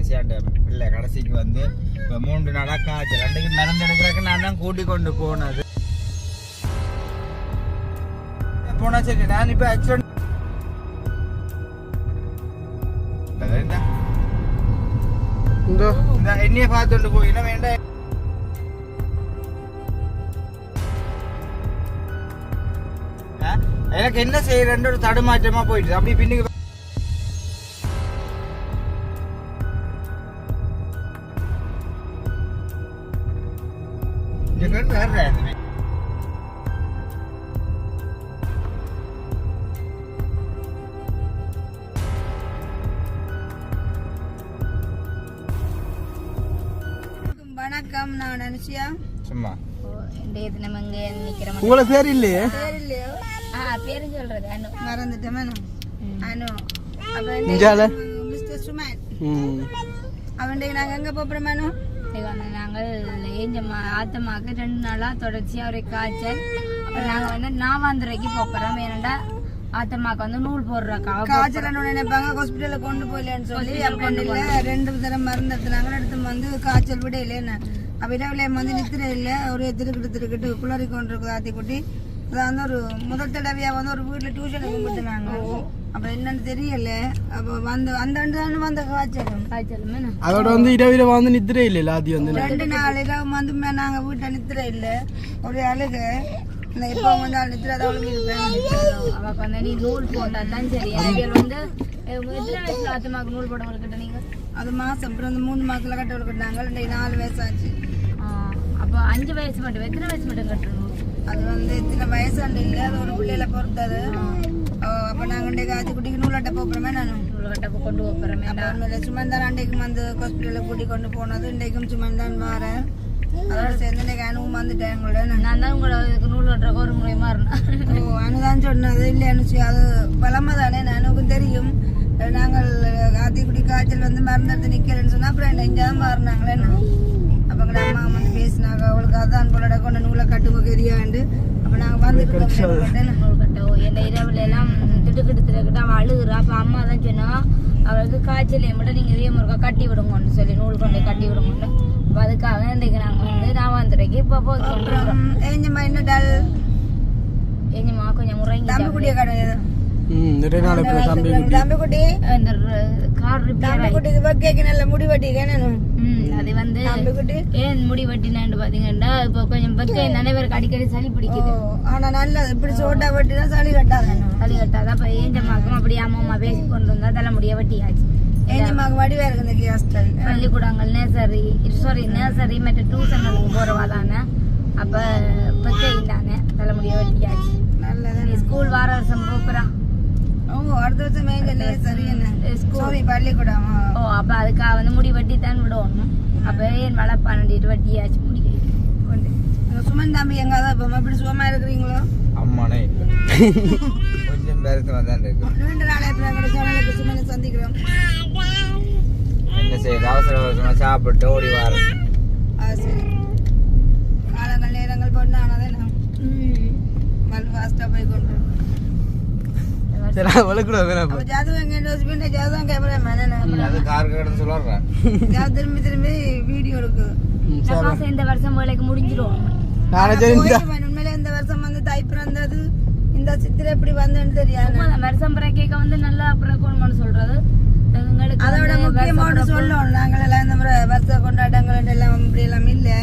அனுசியாண்ட பிள்ளை கடைசிக்கு வந்து மூன்று நாளா காய்ச்சல் அன்றைக்கு மருந்து எடுக்கிறதுக்கு நான் தான் கூட்டி கொண்டு போனது. போனா சரி நான் இப்போ ஆக்சிடென்ட் என்னைய பார்த்துட்டு போயினா வேண்டாம்? எனக்கு என்ன செய்யறேன்னு ஒரு தடுமாற்றமா போயிட்டு அப்படி பின்னுக்கு அனுஷியா சும்மா உங்களை பேர் இல்லையே பேர் இல்லையோ ஆ பேரு சொல்றது அனு மறந்துட்டேன் அனு அப்ப மிஸ்டர் சுமன் நாங்க எங்க போறோம் நாங்கள் ஏஞ்சம்மா ஆத்தம்மாக்கு ரெண்டு நாளாக தொடர்ச்சியாக ஒரு காய்ச்சல் அப்புறம் நாங்கள் வந்து நாவாந்துரைக்கு போகிறோம் ஏனண்டா ஆத்தம்மாக்கு வந்து நூல் போடுறக்கா காய்ச்சல் நினைப்பாங்க ஹாஸ்பிட்டல்ல கொண்டு போயிலன்னு சொல்லி அப்ப இல்ல ரெண்டு தடவை மருந்து எடுத்துனாங்க எடுத்து வந்து காய்ச்சல் விட இல்லைன்னு அப்ப இரவுல வந்து நித்திர இல்ல. ஒரு திருக்கிட்டு திருக்கிட்டு குளறி கொண்டு ஆத்தி குட்டி. அது வந்து ஒரு முதல் தடவையா வந்து ஒரு வீட்டுல டியூஷனுக்கு கும்பிட்டுனாங்க. அப்ப என்னன்னு தெரியல. அப்ப வந்து அந்த ரெண்டு தானே வந்த காய்ச்சல் காய்ச்சலுமே அதோட வந்து இரவில வந்து நித்திரை இல்லை ஆதி வந்து? ரெண்டு நாள் இரவு வந்து மே- நாங்க வீட்டுல நித்திர இல்ல. ஒரு அழுக. இந்த இப்போ வந்து அவள் நித்திர தான் வந்து நீ நூல் போட்டால் தான் சரி. அவியல் வந்து எத்தனை வயசுல நூல் போட கிட்ட நீங்கள் அது மாசம். அப்புறம் அந்த மூணு மாசத்துல கட்ட விட்டுட்டாங்க ரெண்டு நாலு வயசு ஆச்சு. அப்போ அஞ்சு வயசு மட்டும் எத்தனை வயசு மட்டும் கட்டணும்? அது வந்து இத்தனை வயசாண்டு இல்லை அது ஒரு பிள்ளையில பொறுத்தது அப்போ நாங்கள் இன்றைக்கு ஆச்சு குட்டிக்கு நூலாட்ட போகிறோமே நான். நூல் கட்ட கொண்டு போகிறோமே அப்போ உண்மையில சுமன் தான் அன்றைக்கும் வந்து ஹாஸ்பிட்டலில் கூட்டி கொண்டு போனது இன்றைக்கும் சுமன் தான் மாறேன் அதோட சேர்ந்து இன்றைக்கு அனுவும் வந்துட்டேன் எங்களோட நான். நான் தான் உங்களை நூல் கட்டுறக்கு ஒரு முறை மாறினேன் ஓ அனுதான் சொன்னது இல்லை அனுச்சு அது பலமை தானே எனக்கும் தெரியும். நாங்கள் ஆத்திக்குடி காய்ச்சல் வந்து மருந்தெடுத்து நிற்கலன்னு சொன்னால் அப்புறம் என்ன இங்கே தான் மாறினாங்களே அப்போ எங்கள் அம்மா வந்து பேசினாங்க. அவளுக்கு அதான் போலட கொண்ட நூலை கட்டுங்க தெரியாண்டு அப்போ நாங்கள் வந்துட்டு நூல் கட்ட ஓ என் இரவுல எல்லாம் திட்டுக்கிட்டு திட்டுக்கிட்டு அவள் அழுகுறா. அப்போ அம்மா தான் சொன்னா அவளுக்கு காய்ச்சல் மட்டும் நீங்கள் இதே முருகா கட்டி விடுங்கன்னு சொல்லி நூல் கொண்டு கட்டி விடுங்கன்னு. அப்போ அதுக்காக இன்றைக்கு நாங்கள் வந்து நாவாந்துரைக்கு இப்போ போய் கொண்டுருக்கோம் ஏஞ்சம்மா என்ன டல் எங்கம்மா கொஞ்சம் முறங்கி கடை தம்பி தம்பிக்குட்டி இந்த நல்ல அது வந்து ஏன் முடி வெட்டினான்னு பார்த்தீங்கன்னா இப்போ கொஞ்சம் பக்கை நினைவருக்கு அடிக்கடி சளி பிடிக்குது ஆனா நல்லது இப்படி சோட்டா வெட்டினா சளி கட்டாத சளி கட்டாதான் இப்போ ஏஞ்சம்மாக்கும் அப்படி அம்மா பேசி கொண்டு வந்தா வெட்டியாச்சு இருக்கு இந்த ஹாஸ்டல் பள்ளிக்கூடங்கள் நேசரி சாரி நேசரி மற்ற டியூஷன்களுக்கு போகிறவா தானே அப்போ பக்கை இல்லானே தலைமுடிய வெட்டியாச்சு ஸ்கூல் வார வருஷம் போக்குறான் ஓ அடுத்த வருஷம் மேங்க சரி என்ன? ஸ்கூல் சாரி பள்ளிக்கூடம். ஓ அப்போ அதுக்காக வந்து முடி வெட்டி தான் விடணும் அப்போ ஏன் மழை பன்னெண்டு வெட்டியாச்சு முடி? கொண்டு. சுமன் தம்பி எங்க தான் இப்போ எப்படி சுகமா இருக்கிறீங்களோ? அம்மானே கொஞ்சம் பேருக்குமா தான் இருக்கு. ரெண்டு நாளை இப்போ எங்களோட சேனலுக்கு சுமனை சந்திக்கிறோம். என்ன செய்யுது அவசர அவசரமா சாப்பிட்டு ஓடி வர ஆ சரி. காலங்கள் நேரங்கள் பொண்ணு ஆனதே நான் மல் ஃபாஸ்ட்டாக போய் கொண்டு சரி வேணாம் ஹஸ்பண்ட் அது கார் கடன்னு சொல்லுறேன் ஜாதகம் திரும்பி திரும்பி வீடியோ மாதம் இந்த வருஷம் வேலைக்கு முடிஞ்சிடும் நானே சரி இந்த போயிடுவேன். உண்மையிலே இந்த வருஷம் வந்து தை பிறந்தது இந்த சித்திரை எப்படி வந்தேன்னு தெரியாது. வருஷம் பிறக்கேக்க வந்து நல்லா பிறக்கணும்னு சொல்றது. அதோட முக்கியமான வருஷம் சொல்லணும். நாங்கள் எல்லாம் இந்த முறை வருஷ கொண்டாட்டங்கள் எல்லாம் இப்படி எல்லாம் இல்லை.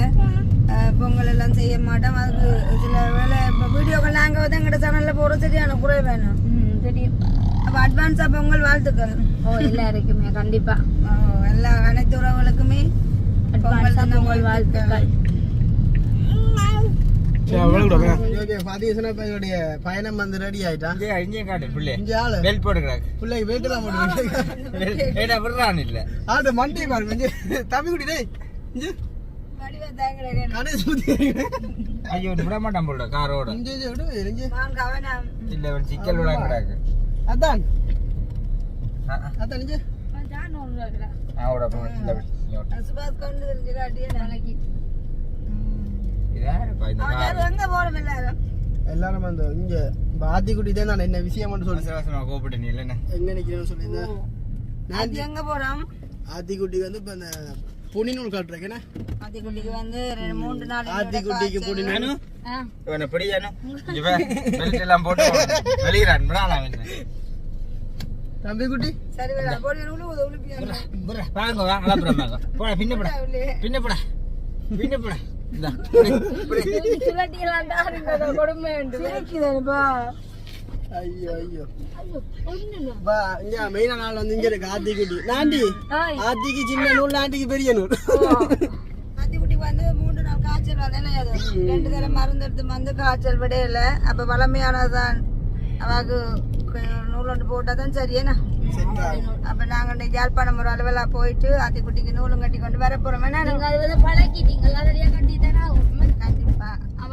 பொங்கல் எல்லாம் செய்ய மாட்டோம். அதுக்கு சில வேலை இப்போ வீடியோக்கள் நாங்கள் வந்து எங்கள்கிட்ட சேனலில் போகிற சரியான குறை வேணும். தெரியும் அப்போ அட்வான்ஸாக பொங்கல் வாழ்த்துக்கள். ஓ எல்லாருக்குமே கண்டிப்பா. அஹ் எல்லா அனைத்து உறவுகளுக்குமே பொங்கல் வாழ்த்துக்கள். பாத்தீங்கன்னா இப்போ எங்களுடைய பயணம் வந்து ரெடி ஆயிட்டான் இல்லை. ஆட்டு மண்டி இங்கே தம்பி குடி ஐயோ விட மாட்டான் போல காரோட. இல்ல சிக்கல் விட கிடாக்கு அதான். அதான் இல்ல கொண்டு நாளைக்கு. எங்க போறோம் எல்லாரும்? எல்லாரும் அந்த இங்கே பாத்திக்குடி தான் நான் என்ன விஷயம் சொல்லி அவசர அவசரமா கூப்பிட்டு நீ இல்லைண்ணே எங்க நிக்கிறேன்னு சொல்லியிருந்தேன் நான் எங்க போறோம்? ஆத்திக்குட்டி வந்து இப்ப இந்த புனி நூல் கட்டுறேன் ஆத்திக்குட்டிக்கு வந்து ரெண்டு மூன்று நாள். இவனை பிடியானு இவன் பெல்ட் எல்லாம் போட்டு வெளியிறான். தம்பி குட்டி சரி வேற போடி உழுவுது உழுப்பியா பாருங்க வா அலப்புறம் பாருங்க போடா பின்ன போடா. பின்ன போடா. பின்ன போடா. இந்தா, கொடுமை உண்டு. ஐயோ ஐயோ. மெயினா நாள் வந்து இங்க இருக்கு ஆத்திக்குட்டி. நாண்டி. ஆத்திக்கு சின்ன நூல் நாண்டிக்கு பெரிய நூல். ஆத்திக்குட்டிக்கு வந்து மூன்று நாள் காய்ச்சல் வந்தேன்னு அது ரெண்டு தடவை மருந்து எடுத்து வந்து காய்ச்சல் விடையில அப்ப வளமையானதான் அவாக்கு நூல் ஒன்று போட்டா தான் சரியேண்ணா அப்ப நாங்க இன்னைக்கு யாழ்ப்பாணம் ஒரு அளவில் போயிட்டு ஆத்திக்குட்டிக்கு நூலும் கட்டி கொண்டு வர போறோம். என்ன? நீங்க அது வந்து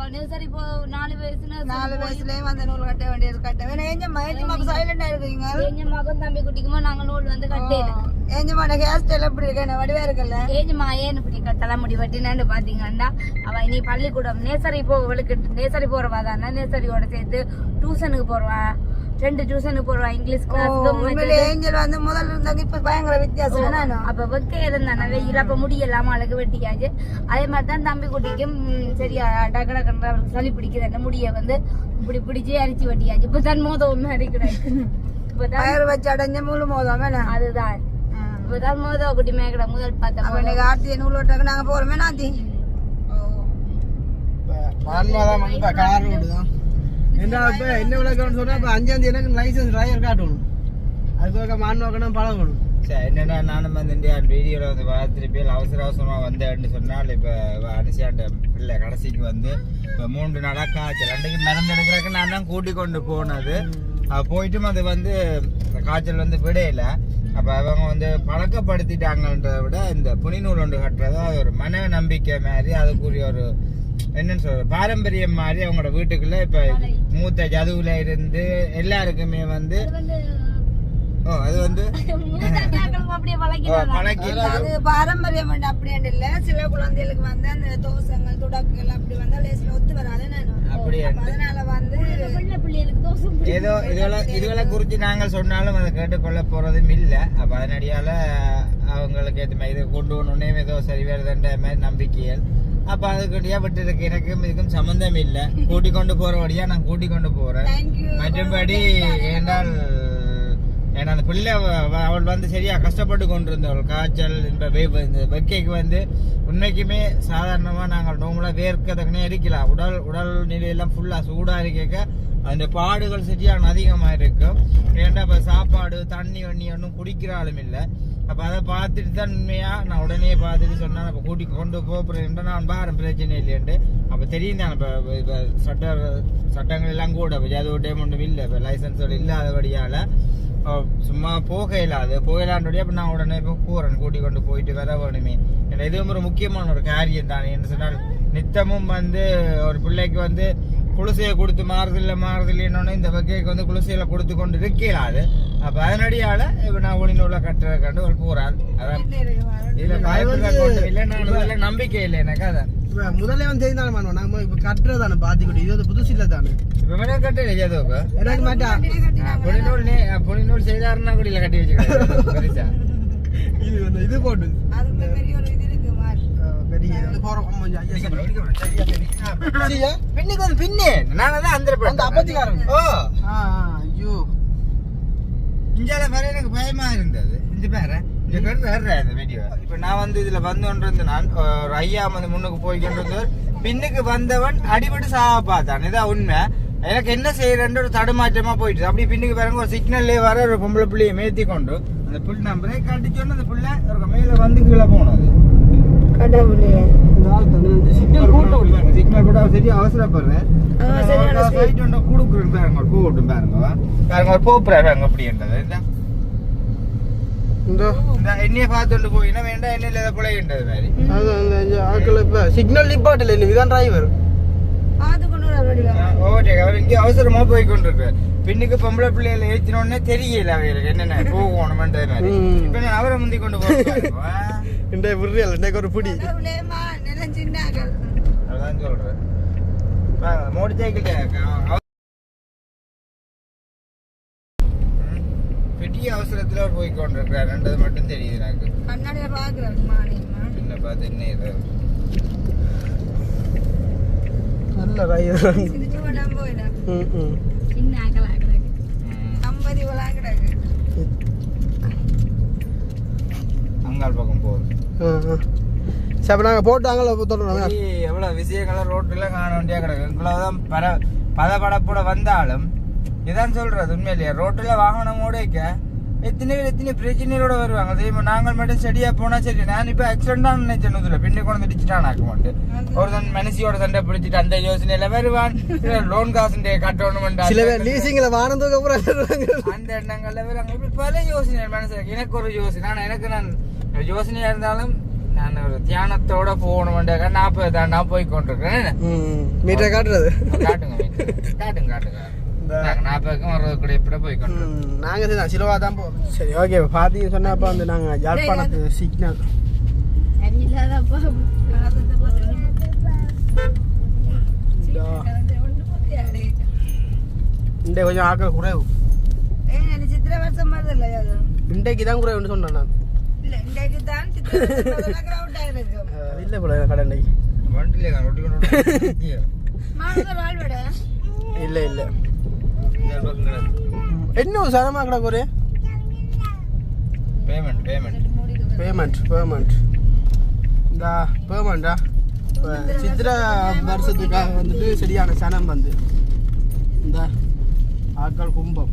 பழக்கிட்டீங்க அதடியா கட்டித்தானே ஆகும். கண்டிப்பா அவ நர்சரி போ நாலு வயசுல நாலு வயசுலயும் அந்த நூல் கட்ட வேண்டியது கட்ட வேணும். ஏஞ்ச மயிலுமாக்கு சைலண்டா இருக்கீங்க? ஏஞ்ச மகன் தம்பி குட்டிக்குமா நாங்க நூல் வந்து கட்டேன் ஏஞ்சமான ஹேர் ஸ்டைல் எப்படி இருக்கு? என்ன வடிவா இருக்குல்ல? ஏஜ்மா ஏன்னு இப்படி தலைமுடி வெட்டினான்னு பாத்தீங்கன்னா அவ இனி பள்ளிக்கூடம் நேசரி போவளுக்கு நேசரி போறவா தானே நேசரியோட சேர்த்து டியூஷனுக்கு போறவா. ரெண்டு டியூஷனுக்கு போறவா இங்கிலீஷ் கிளாஸ் ஏஞ்சல் வந்து முதல்ல இருந்தாங்க இப்ப பயங்கர வித்தியாசம். என்ன அப்ப வெக்க இருந்தானே வெயில் அப்ப முடியலாம அழகு வெட்டியாச்சு. அதே மாதிரி தான் தம்பி குட்டிக்கும் சரியா டக்கு டக்குன்ற சளி பிடிக்குது முடிய வந்து இப்படி பிடிச்சி அரிச்சு வெட்டியாச்சு. இப்ப தான் மோதவும் அரிக்கிறாரு இப்பதான் வச்சு அடைஞ்ச முழு மோதம் அதுதான். இப்பதான் மோதவ குட்டி மேக்கட முதல் பார்த்த ஆர்த்தி நூல் ஓட்டுறதுக்கு நாங்க போறோமே நாத்தி? கார் ரோடு தான் என்ன இப்ப என்ன விளக்கணும்னு சொன்னால் இப்போ அஞ்சாம் எனக்கு லைசன்ஸ் டிரைவர் காட்டணும் அதுக்கு மான்வாக்கணும் பழகணும் சரி, என்னடா நானும் வந்து இந்த வீடியோவில் வந்து பார்த்துட்டு போய் அவசர அவசரமாக வந்தேன்னு சொன்னால் இப்போ அனுசியாண்ட பிள்ளை கடைசிக்கு வந்து இப்போ மூன்று நாளாக காய்ச்சல் ரெண்டுக்கு மருந்து எடுக்கிறதுக்கு நான் தான் கூட்டி கொண்டு போனது போயிட்டும் அது வந்து காய்ச்சல் வந்து விடையில அப்போ அவங்க வந்து பழக்கப்படுத்திட்டாங்கன்றத விட இந்த புனிநூல் ஒன்று கட்டுறது அது ஒரு மன நம்பிக்கை மாதிரி அதுக்குரிய ஒரு என்னன்னு சொல்ற பாரம்பரியம் மாதிரி அவங்களோட வீட்டுக்குள்ள இப்ப மூத்த ஜதுவுல இருந்து எல்லாருக்குமே வந்து ஓ அது வந்து அப்படியே பாரம்பரியம் அப்படின்ட்டு இல்ல. சில குழந்தைகளுக்கு வந்து அந்த தோசைகள் துடக்குகள் அப்படி வந்தா லேஸ்ல ஒத்து வராது அதனால வந்து. ஏதோ குறித்து நாங்கள் சொன்னாலும் அதை கேட்டுக்கொள்ள போறதும் இல்லை. அப்ப அதனடியால அவங்களுக்கு ஏற்ற மாதிரி இதை கொண்டு வரணுன்னே ஏதோ சரி வருதுன்ற மாதிரி நம்பிக்கைகள். அப்ப அதுக்குடியா விட்டு இருக்கு எனக்கும் இதுக்கும் சம்பந்தம் இல்லை கூட்டி கொண்டு போற வழியா நான் கூட்டி கொண்டு போறேன் மற்றபடி ஏனால் ஏன்னா அந்த பிள்ளை அவ- அவ- அவள் வந்து சரியா கஷ்டப்பட்டு கொண்டிருந்தவள். காய்ச்சல் இந்த வெக்கைக்கு வந்து உண்மைக்குமே சாதாரணமா நாங்கள் நோம்புல வேர்க்கதக்கனே இருக்கலாம் உடல் உடல் நிலையெல்லாம் ஃபுல்லா சூடா இருக்க அந்த பாடுகள் சரியான அதிகமா இருக்கும். ஏன்டா இப்ப சாப்பாடு தண்ணி வண்ணி ஒன்றும் குடிக்கிற ஆளும் இல்லை. அப்போ அதை பார்த்துட்டு தான் உண்மையாக நான் உடனே பார்த்துட்டு சொன்னேன். அப்போ கூட்டி கொண்டு போகிறேன் நான் பாரம் பிரச்சனை இல்லையன்ட்டு. அப்போ தெரியும் தான். இப்போ இப்போ சட்ட சட்டங்கள் எல்லாம் கூட இப்போ ஏதோ டைம் ஒன்றும் இல்லை. இப்போ லைசன்ஸோடு இல்லாதபடியால் சும்மா போக இல்லாது போகலான்றது அப்போ நான் உடனே இப்போ போகிறேன் கூட்டி கொண்டு போயிட்டு வர வேணுமே. ஏன்னா இதுவும் ஒரு முக்கியமான ஒரு காரியம் தானே. என்ன சொன்னால் நித்தமும் வந்து ஒரு பிள்ளைக்கு வந்து குளிசையை கொடுத்து மாறுதில்லை மாறுதில்லைன்னு இந்த வகைக்கு வந்து குளிசையில் கொடுத்து கொண்டு இருக்கலாது அப்ப அதனடியால இப்ப நான் ஒளிநூல கட்டுற கண்டு ஒரு போறாள் அதான். இதுல கொண்டு இல்லை நான் நம்பிக்கை இல்லை எனக்கு அதான். இப்ப முதல்ல வந்து தெரிந்தானே பண்ணுவோம் நாம இப்ப கட்டுறதானே பாத்திக்குட்டி இது வந்து புதுசு இல்ல தானே இப்ப வேணா கட்டல ஏதோக்கு எனக்கு மாட்டா. புலிநூல் நே- புலிநூல் செய்தாருன்னா கூட இல்ல கட்டி வச்சுக்கிறேன் பெருசா. இது வந்து இது போட்டு. பெரிய பின்னுக்கு வந்து பின்னு. நான் தான் அந்த அந்த அப்பத்திக்காரன். ஓ. ஆ ஆ, ஐயோ. இஞ்சால வர எனக்கு பயமா இருந்தது. இந்த பேர இந்த பேர் வேற இந்த வீடியோ இப்ப நான் வந்து இதுல வந்து நான் ஒரு ஐயா வந்து முன்னுக்கு போய்கின்றது பின்னுக்கு வந்தவன் அடிபட்டு சாவ பார்த்தான் இதான் உண்மை. எனக்கு என்ன செய்யறேன்னு ஒரு தடுமாற்றமா போயிட்டு அப்படி பின்னுக்கு பாருங்க ஒரு சிக்னல்லே வர ஒரு பொம்பளை பிள்ளைய மேத்தி கொண்டு அந்த புல் நான் பிரேக் அடிச்சோன்னு அந்த புள்ள ஒரு மேல வந்து கீழே போனது. கடவுளே. சிக்னல் போட்டு விடு. சிக்னல் கூட சரியா அவசரப்படுறேன் சைட் ஒன்று கொடுக்குறேன் பாருங்க ஒரு போட்டும் பாருங்க. பாருங்க ஒரு போப்புறாரு அங்க அப்படின்றது இதான் இந்த. இந்த. எண்ணெயை பார்த்துட்டு போயினா வேண்டாம் எண்ணெயில் ஏதோ பிழைன்றது மாதிரி. அது அந்த இந்த ஆட்கள் இப்ப சிக்னல் நிப்பாட்டல இல்லை இதான் டிரைவர் ஓவர்டேக். அவர் இங்கே அவசரமா போய் கொண்டிருக்கு பின்னுக்கு பொம்பளை பிள்ளைகளை ஏற்றினோடனே தெரியல அவருக்கு என்னென்ன போகணுமென்றது மாதிரி. இப்ப நான் அவரை முந்தி கொண்டு போகிறேன் இந்த விடுறியல் இன்னைக்கு ஒரு பிடி. அதான் சொல்றேன். மோட்டர் சைக்கிள் பெட்டி முக்கிய அவசரத்துல அவர் போய் கொண்டிருக்கிறார் ரெண்டது மட்டும் தெரியுது எனக்கு. கண்ணாடியில பாக்குறேன் என்ன பார்த்து என்ன இது? நல்ல ரயில் போயிடும் ம் ம். சின்ன ஆக்கலா கிடக்கு ம். ஐம்பது கிடக்கு அங்காள் பக்கம் போகுது. சரி அப்போ நாங்கள் போட்டு அங்கே தொடரணும் சரி, எவ்வளவு விஷயங்களை ரோட்டுல காண வேண்டியா கிடக்கு. இவ்வளவுதான் பர பதபடப்போட வந்தாலும் இதான் சொல்றது உண்மையிலேயே. ரோட்டுல வாகனம் ஓடைக்க எத்தனை பேர் எத்தனை பிரச்சனையோட வருவாங்க. தெரியுமா? நாங்கள் மட்டும் செடியா போனா சரி. நான் இப்ப ஆக்சிடென்ட் தான் நினைச்சேன் இதுல பின்ன கொண்டு இடிச்சுட்டான் ஆக்க மாட்டேன் ஒருத்தன் மனசியோட சண்டை பிடிச்சிட்டு அந்த யோசனையில வருவான். லோன் காசு கட்டணும் சில பேர் லீசிங்கில் வாங்கினதுக்கு அப்புறம் அந்த எண்ணங்கள்ல வருவாங்க. இப்படி பல யோசனை மனசுல. எனக்கு ஒரு யோசனை. ஆனா எனக்கு நான் யோசனையா இருந்தாலும் நான் ஒரு தியானத்தோட போகணும்ன்ற நாற்பது தான் நான் போய் கொண்டிருக்கிறேன். ம் மீட்டரை காட்டுறது. காட்டுங்க. காட்டுங்க காட்டுங்க. கொண்டிருக்கேன் நாங்கள் சரி சிலவா தான் போகிறோம் சரி ஓகே பார்த்தீங்க சொன்னப்போ வந்து நாங்கள் யாழ்ப்பாணத்து சிக்னல் இந்த. கொஞ்சம் ஆக்கள் குறைவு. இன்றைக்கு தான் குறைவுன்னு சொன்னேன் நான். இல்ல போல கடை இல்லை இல்லை என்ன சரமா கிடக்கு ஒரு பேமெண்ட் பேமெண்ட் பேமெண்ட் பேமெண்ட் இந்த பேமெண்டா சித்திர வருஷத்துக்காக வந்துட்டு சரியான சனம் வந்து இந்த ஆக்கள் கும்பம்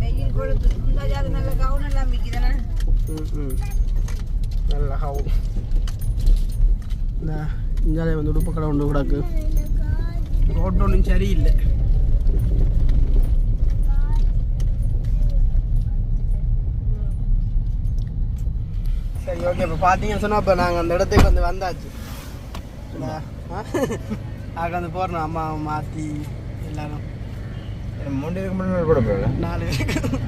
வெயில் கொழுத்து நல்ல கவுன் எல்லாம் விற்கிதானே ம் ம் நல்ல ஹவு இந்த வந்து உடுப்பு கடை ஒன்று கிடக்கு. ரோட் ஒன்றும் சரியில்லை. சரி ஓகே இப்போ பார்த்தீங்கன்னு சொன்னால் இப்போ நாங்கள் அந்த இடத்துக்கு வந்து வந்தாச்சு. அங்கே வந்து போகிறோம் அம்மா மாற்றி எல்லாரும். மூணு இதுக்கு முன்னாடி கூட போகல நாலு பேருக்கு.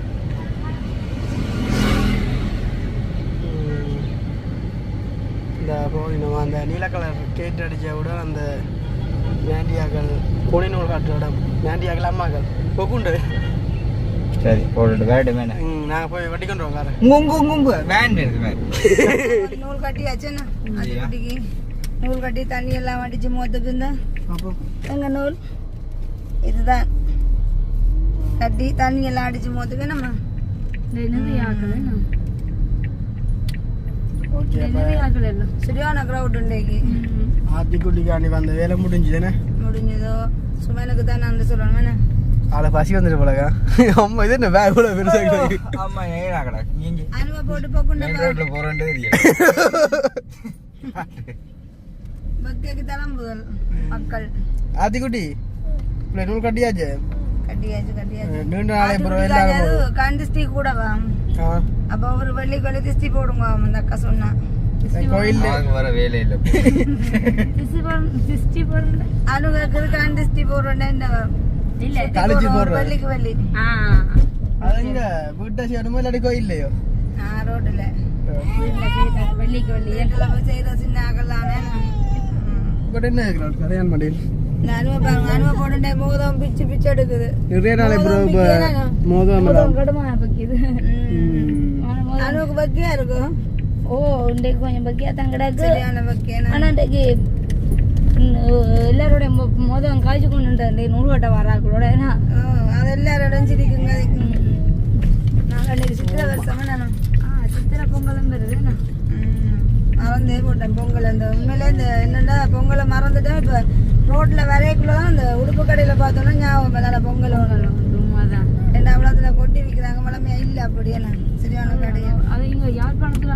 இந்த நம்ம அந்த நீல கலர் கேட் அடிச்ச விட அந்த மேண்டியாக்கள் புனிநூல் காட்டுற இடம். மேண்டியாக்கள் அம்மாக்கள். பொக்குண்டு சரி போட்டுட்டு வேடு ம் நாங்கள் போய் வெட்டி கொண்டு வரோம் உங்கு உங்கு உங்கு. வேன் இருக்கு வேன் நூல் இல்லையா? குட்டிக்கு நூல் கட்டி தண்ணி எல்லாம் அடிச்சு மோத்துக்கு இருந்தா அப்போ? எங்க நூல்? இதுதான். கட்டி தண்ணி எல்லாம் அடிச்சு மோத்துக்கு நம்ம சரியான கிரவுட் இன்றைக்கு ஆத்திக்குட்டிக்காண்டி வந்த வேலை முடிஞ்சுதுன்னு முடிஞ்சதோ? சும்மா எனக்கு தான் நான் சொல்லணும் அவளை பசி வந்துட்டு போலக்கா. அம்மா இது என்ன பேக் கூட பெருசாக ஆமா ஏடா கடா இங்க அனுபவ போட்டு போக்குண்ட மெயின் ரோட்ல பக்திக்கு தளம்புதல் மக்கள் ஆத்திக்குட்டி இப்போ நூல் கட்டியாச்சு கட்டியாச்சு கட்டியாச்சு நீண்ட நாளை அப்புறம் அது கண் திஷ்டி கூடவா ஆ அப்ப ஒரு வெள்ளி கொள்ளி திஷ்டி போடுங்க அந்த அக்கா சொன்னா கோயில் வர வேலை இல்ல திசி போறேன் திஷ்டி போறேன் அனுகருக்கு கண் திஷ்டி போடுறேன் என்ன இல்ல காலேஜ் வெள்ளிக்கு வெள்ளி ஆ வீட்டை இல்லாட்டி கோயில்லையோ செய்யறாங்க வெள்ளிக்கு வெள்ளி போய் செய்யற சின்ன அகலானே பட் என்ன இருக்கிறார் கரையான் மண்டியில் நிறைய நாளை மோதம் இருக்கும் ஓ இன்றைக்கு கொஞ்சம் பக்கியா தான் கிடக்கு ஆனா இன்றைக்கு எல்லாரோட மோதம் காய்ச்சி கொண்டு நூறு கட்ட வராக்களோட ஏன்னா அது எல்லாரோடும் சிரிக்குங்க அன்னைக்கு சித்திர வருஷமா நான் ஆ, சித்திரை பொங்கலும் வருது மறந்தே போட்டேன் பொங்கல். அந்த உண்மையிலே இந்த என்னன்னா பொங்கலை மறந்துட்டேன். இப்போ ரோட்ல வரைக்குள்ள தான் இந்த உடுப்பு கடையில பார்த்தோன்னா ஞாபகம் விளாட பொங்கல் ஒன்று உண்மைதான். என்ன அவ்வளோத்துல கொட்டி விற்கிறாங்க வளமையா இல்லை அப்படியே நான் சரியான கடையா? அது இங்க யாழ்ப்பாணத்துல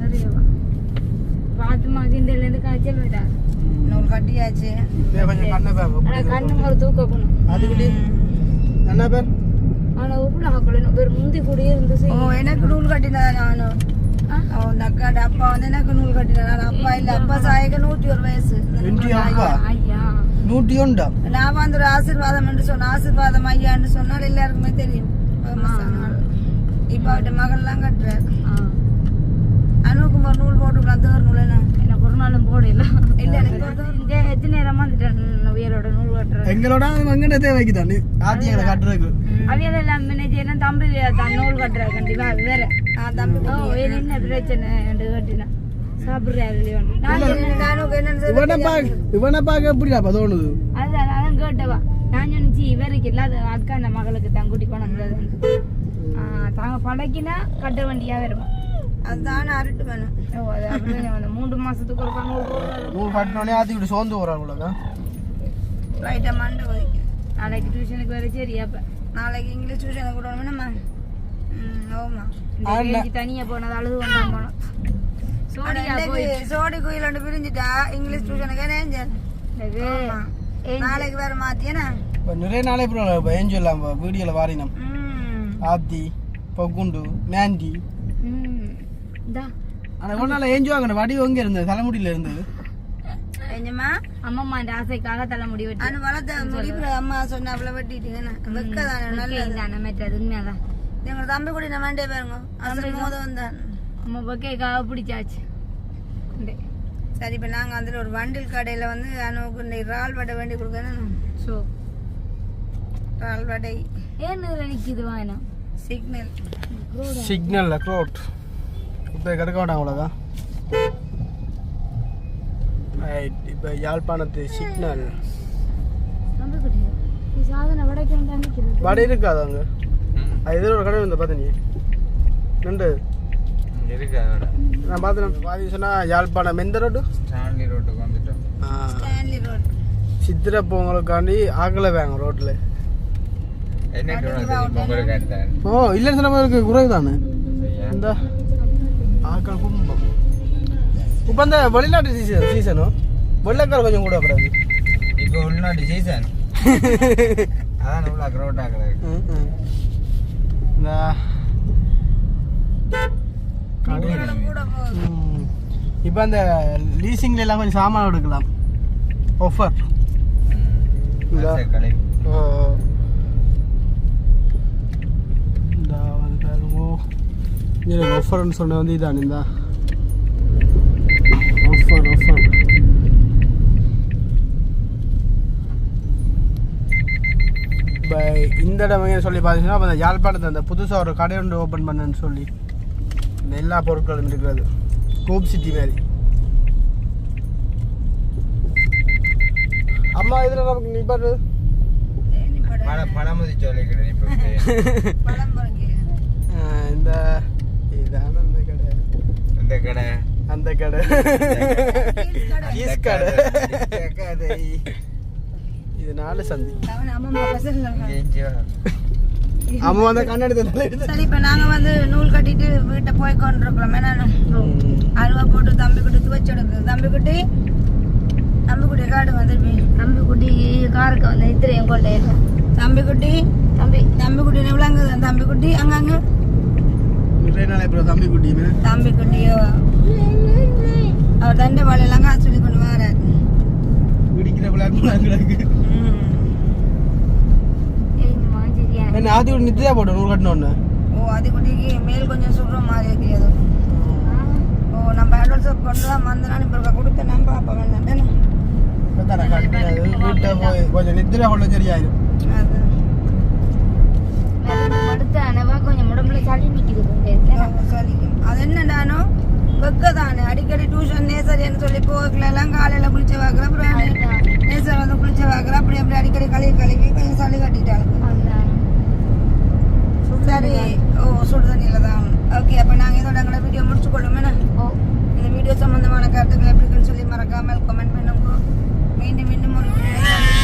நிறையவா? பாத்துமா கிண்டல இருந்து காய்ச்சல் விட்டா நூல் கட்டியாச்சு. கண்ணை ஆனா பேர் கண்ணு ஒரு தூக்க போகணும். அதுக்குள்ளே என்ன பேர்? ஆனா உப்புல ஆக்கணும் பேர் முந்தி கூடியே இருந்து ஓ செய்யும் எனக்கு நூல் கட்டினா நானும் அக்காட அப்பா வந்து எனக்கு நூல் கட்டினா அப்பா இல்லை அப்பா சாயக்கு நூற்றி ஒரு வயசு நூற்றி நான் வந்து ஒரு ஆசீர்வாதம் என்று சொன்ன ஆசீர்வாதம் ஐயான்னு சொன்னால் எல்லாருக்குமே தெரியும். இப்ப அவட்ட மகள்லாம் கட்டுறாரு ஒரு நூல் போட்டுக்கலாம் தேர் நூல் என்ன நாளும் போடல இல்ல, எனக்கு இந்த எத்தனை நேரமா வந்துட்டேன் உயரோட நூல் கட்டுறது? எங்களோட எங்கட தேவைக்கு தான் ஆத்தி எங்களை கட்டுறதுக்கு. அவியல் எல்லாம் மேனேஜ் எல்லாம் தம்பி தான் நூல் கட்டுறது கண்டிப்பா வேற. தம்பி ஓ என்ன பிரச்சனை என்று கட்டினா? அக்கா அந்த மகளுக்கு தான் கூட்டி கொண்டு தாங்க பழக்கினா கட்ட வண்டியா வருமா அதுதான் அருட்டு வேணும் அது மூன்று மாசத்துக்கு ஒரு நூறு கட்டினோடனே ஆத்தி விட்டு சோர்ந்து வராங்களா ரைட்டா மண்டை கொதிக்கும் நாளைக்கு டியூஷனுக்கு வேற சரி அப்ப? நாளைக்கு இங்கிலீஷ் டியூஷனுக்கு விடணும்னா ம் ஆமா இந்த கேஜி தனியா போனது அழுது வந்தான் போனோம் சோடியா போய் சோடி கோயில் ஒன்று பிரிஞ்சுட்டா? இங்கிலீஷ் டியூஷனுக்கு ஏஞ்சல். நாளைக்கு வேற மாத்தியனா இப்போ நிறைய நாளே இப்போ ஏஞ்சல் நம்ம வீடியோவில் வாரினோம். ம். ஆத்தி பொகுண்டு மேண்டி ம் இந்தா ஆனால் ஒரு நாள் ஏஞ்சு வாங்கின வடி எங்கே இருந்தது? தலைமுடியில் இருந்தது. என்னம்மா? அம்மம்மா இந்த ஆசைக்காக தலை முடி வெட்டி அனு வளர்த்த அம்மா சொன்ன அவ்வளோ வெட்டிட்டீங்கன்னு வெக்கதானே நல்லது. தானே மெட்டது உண்மையாதான். எங்க தம்பி கூட நான் வேண்டே பாருங்க. அசல் மோத வந்தான் அம்மா பக்கைக்காக பிடிச்சாச்சு. சரி இப்போ நாங்கள் அதில் ஒரு வண்டில் கடையில் வந்து அனுவுக்கு இந்த இறால் வடை வேண்டி கொடுக்கணும் ஸோ இறால் வடை. ஏன் இதில் நிற்கிது வாங்கினோம் சிக்னல். சிக்னலில் க்ரோட். இப்போ கிடக்க வேண்டாம் அவ்வளோதான் ரைட் இப்போ யாழ்ப்பாணத்து சிக்னல். வடை இருக்காது அங்கே? அது எதிர ஒரு கடை இருந்த நின்று. இருக்கு அதோட நான் பார்த்தேன் பாதி சொன்னால் யாழ்ப்பாணம் எந்த ரோடு? ஸ்டான்லி ரோட்டுக்கு வந்துட்டோம். Stanley road. சித்திரை பொங்கலுக்காண்டி ஆக்கலை வேங்க ரோட்டில். ஓ இல்லைன்னு சொன்ன மாதிரி குறைவு தானே? இந்த. ஆக்கள் கும்பம். இப்போ இந்த வெளிநாட்டு சீசன் சீசனும் வெள்ளைக்கார கொஞ்சம் கூட கூடாது இப்போ உள்நாட்டு சீசன் அதான் உள்ள க்ரௌட் ஆகல. இந்த. இப்போ அந்த லீசிங்ல எல்லாம் கொஞ்சம் சாமான் எடுக்கலாம். ஆஃபர் ஓ இந்த வந்து பாருங்க எனக்கு ஆஃபர்னு சொன்ன வந்து இதான் இந்த ஆஃபர் ஆஃபர் இப்போ இந்த இடம் எங்கன்னு சொல்லி பார்த்தீங்கன்னா அந்த யாழ்ப்பாணத்தில் அந்த புதுசாக ஒரு கடை ஒன்று ஓப்பன் பண்ணேன்னு சொல்லி இந்த எல்லா பொருட்களும் இருக்கிறது. கோப் சிட்டி மாதிரி. அம்மா இதில் நமக்கு நீ பாரு தேனி படம் பண பணமுதி சொல்லிக்கிறேன் இப்போ படம் பாருங்க ஆஹ் இந்த இதான அந்த கடை. அந்த கடை. கீஸ் கடை. இந்த கடை. இது நாலு சந்தி. அவன் அம்மா வந்து கண்ணாடி சரி இப்போ நாங்கள் வந்து நூல் கட்டிட்டு வீட்டை போய் கொண்டிருக்கிறோம் அல்வா போட்டு தம்பி குட்டி துவச்சு எடுக்குது. தம்பி குட்டி தம்பி குட்டி காடு வந்துருப்பீங்க தம்பி குட்டி காருக்கு வந்து இத்திரையும் கொண்டே தம்பி குட்டி தம்பி. தம்பி குட்டி விளங்குது. தம்பி குட்டி அங்கங்க. நாள் அப்புறம் தம்பி குட்டின்னு தம்பி குட்டியோ அவர் தண்டை வாழையெல்லாம் காசு சொல்லி கொண்டு வர பிடிக்கிற விளையாட்டு என்ன ஆதி ஒரு நித்தியா போட்டு நூறு கட்டணும்னு ஓ அது குட்டிக்கு மேல் கொஞ்சம் சுடுற மாதிரி இருக்கு ஓ நம்ம அட்வான்ஸ் கொண்டு தான் வந்தனாலும் இப்போ கொடுத்த நம்ப அப்போ வேண்டாம் நான் வீட்டை போய் கொஞ்சம் நித்திரை கொள்ள சரியாயிரும் அது. அடுத்த அனவா சளி இருக்கேன் சொல்லிக்கும் அது என்னடானோ? வெக்கதானே அடிக்கடி டியூஷன் நேசரின்னு சொல்லி போகலாம் காலையில் குளிச்ச வாக்குற அப்புறம் நேசர் வந்து குளிச்ச வாக்குற அப்படி அப்படி அடிக்கடி கழுவி கழுவி கொஞ்சம் சளி கட்டிட்டாங்க. சரி ஓ சுடு தண்ணியில் தான். ஓகே அப்போ நாங்கள் இதோட எங்களை வீடியோ முடிச்சு கொள்ளுமே ஓ. இந்த வீடியோ சம்பந்தமான கருத்துக்கள் எப்படி இருக்குன்னு சொல்லி மறக்காமல் கமெண்ட் பண்ணுங்க. மீண்டும் மீண்டும் ஒரு வீடியோ